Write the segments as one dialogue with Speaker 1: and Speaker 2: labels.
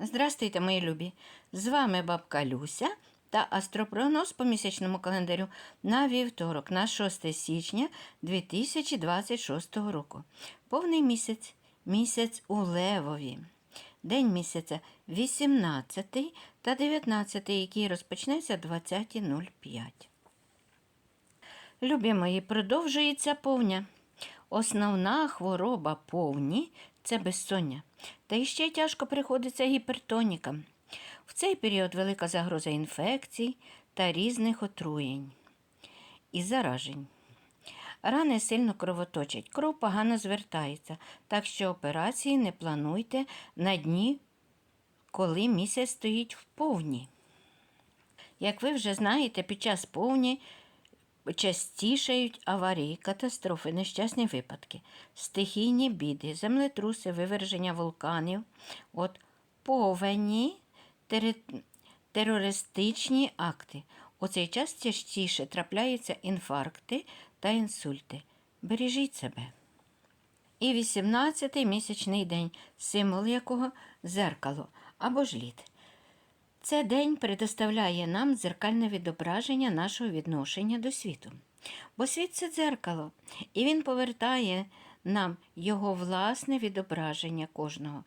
Speaker 1: Здрастуйте, мої любі! З вами бабка Люся та астропрогноз по місячному календарю на вівторок, на 6 січня 2026 року. Повний місяць, місяць у Левові. День місяця 18 та 19, який розпочнеться 20.05. Любі мої, продовжується повня. Основна хвороба повні це безсоння. Та ще тяжко приходиться гіпертонікам. В цей період велика загроза інфекцій та різних отруєнь і заражень. Рани сильно кровоточать, кров погано звертається, так що операції не плануйте на дні, коли місяць стоїть в повні. Як ви вже знаєте, під час повні частішають аварії, катастрофи, нещасні випадки, стихійні біди, землетруси, виверження вулканів, от повені, тери- терористичні акти. У цей час частіше трапляються інфаркти та інсульти. Бережіть себе. І 18-й місячний день, символ якого зеркало або ж лід. Це день предоставляє нам дзеркальне відображення нашого відношення до світу. Бо світ це дзеркало, і він повертає нам його власне відображення кожного.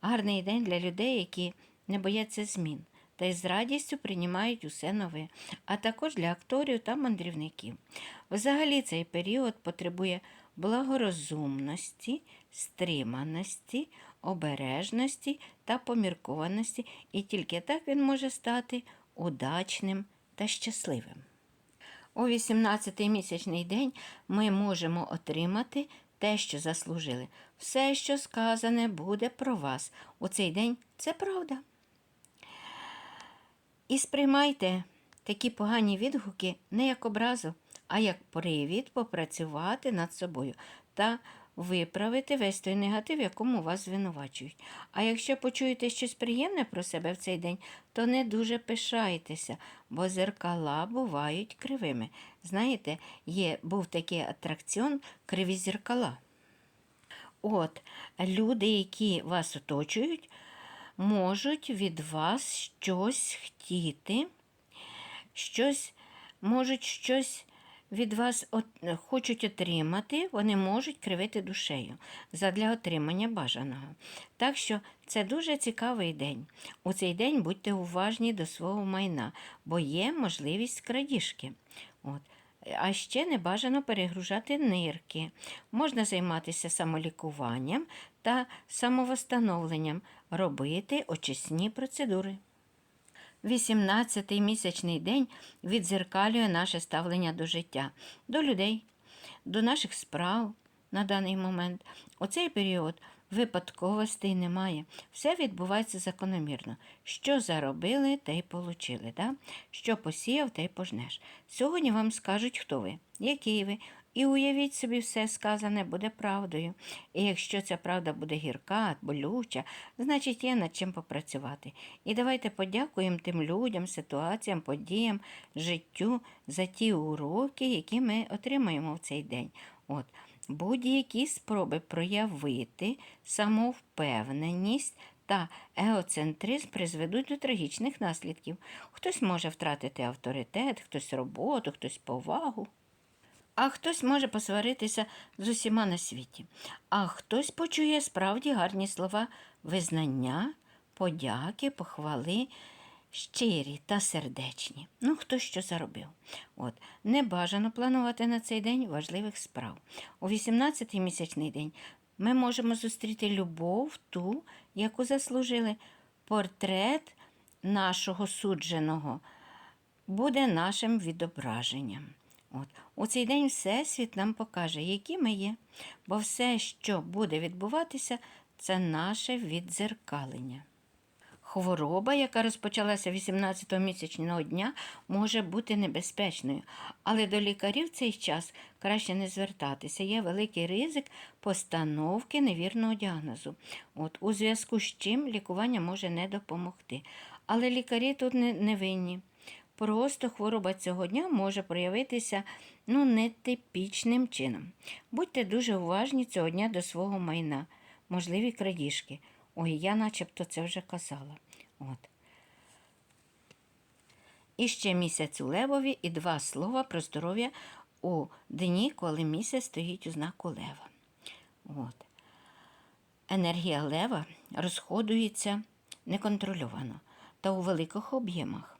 Speaker 1: Гарний день для людей, які не бояться змін та й з радістю приймають усе нове, а також для акторів та мандрівників. Взагалі цей період потребує благорозумності, стриманості, обережності та поміркованості, і тільки так він може стати удачним та щасливим. У 18-й місячний день ми можемо отримати те, що заслужили. Все, що сказане, буде про вас. У цей день це правда. І сприймайте такі погані відгуки не як образу, а як привід попрацювати над собою та виправити весь той негатив, якому вас звинувачують. А якщо почуєте щось приємне про себе в цей день, то не дуже пишайтеся, бо зеркала бувають кривими. Знаєте, є, був такий атракціон криві зеркала. От, люди, які вас оточують, можуть від вас щось хотіти, щось, можуть щось від вас от, хочуть отримати, вони можуть кривити душею задля отримання бажаного. Так що це дуже цікавий день. У цей день будьте уважні до свого майна, бо є можливість крадіжки. От. А ще не бажано перегружати нирки. Можна займатися самолікуванням та самовостановленням, робити очисні процедури. 18-й місячний день відзеркалює наше ставлення до життя, до людей, до наших справ на даний момент. У цей період випадковостей немає. Все відбувається закономірно. Що заробили, те й получили. Да? Що посіяв, те й пожнеш. Сьогодні вам скажуть, хто ви, який ви. І уявіть собі, все сказане буде правдою. І якщо ця правда буде гірка, болюча, значить є над чим попрацювати. І давайте подякуємо тим людям, ситуаціям, подіям, життю за ті уроки, які ми отримаємо в цей день. От. Будь-які спроби проявити самовпевненість та егоцентризм призведуть до трагічних наслідків. Хтось може втратити авторитет, хтось роботу, хтось повагу. А хтось може посваритися з усіма на світі, а хтось почує справді гарні слова визнання, подяки, похвали, щирі та сердечні. Ну, хто що заробив. От, не бажано планувати на цей день важливих справ. У 18-й місячний день ми можемо зустріти любов, ту, яку заслужили, портрет нашого судженого буде нашим відображенням. От. У цей день Всесвіт нам покаже, які ми є, бо все, що буде відбуватися, це наше віддзеркалення. Хвороба, яка розпочалася 18-го місячного дня, може бути небезпечною, але до лікарів в цей час краще не звертатися. Є великий ризик постановки невірного діагнозу. От, у зв'язку з чим лікування може не допомогти. Але лікарі тут не, не винні. Просто хвороба цього дня може проявитися ну, нетипічним чином. Будьте дуже уважні цього дня до свого майна, можливі крадіжки. Ой, я начебто це вже казала. От. І ще місяць у Левові і два слова про здоров'я у дні, коли місяць стоїть у знаку Лева. От. Енергія лева розходується неконтрольовано та у великих об'ємах.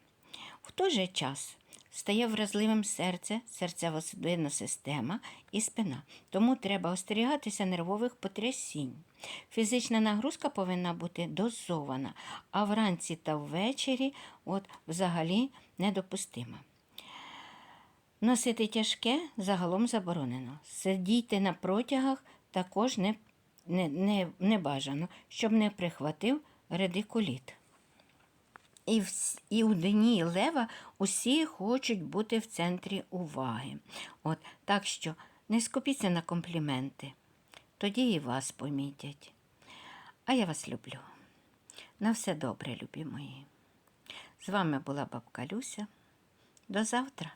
Speaker 1: В той же час стає вразливим серце, серцево-судинна система і спина. Тому треба остерігатися нервових потрясінь. Фізична нагрузка повинна бути дозована, а вранці та ввечері от, взагалі недопустима. Носити тяжке загалом заборонено. Сидіти на протягах також не, не, не, не бажано, щоб не прихватив редикуліт. І, в, і у дні лева усі хочуть бути в центрі уваги. От, так що не скупіться на компліменти, тоді і вас помітять. А я вас люблю. На все добре, любі мої. З вами була бабка Люся. До завтра.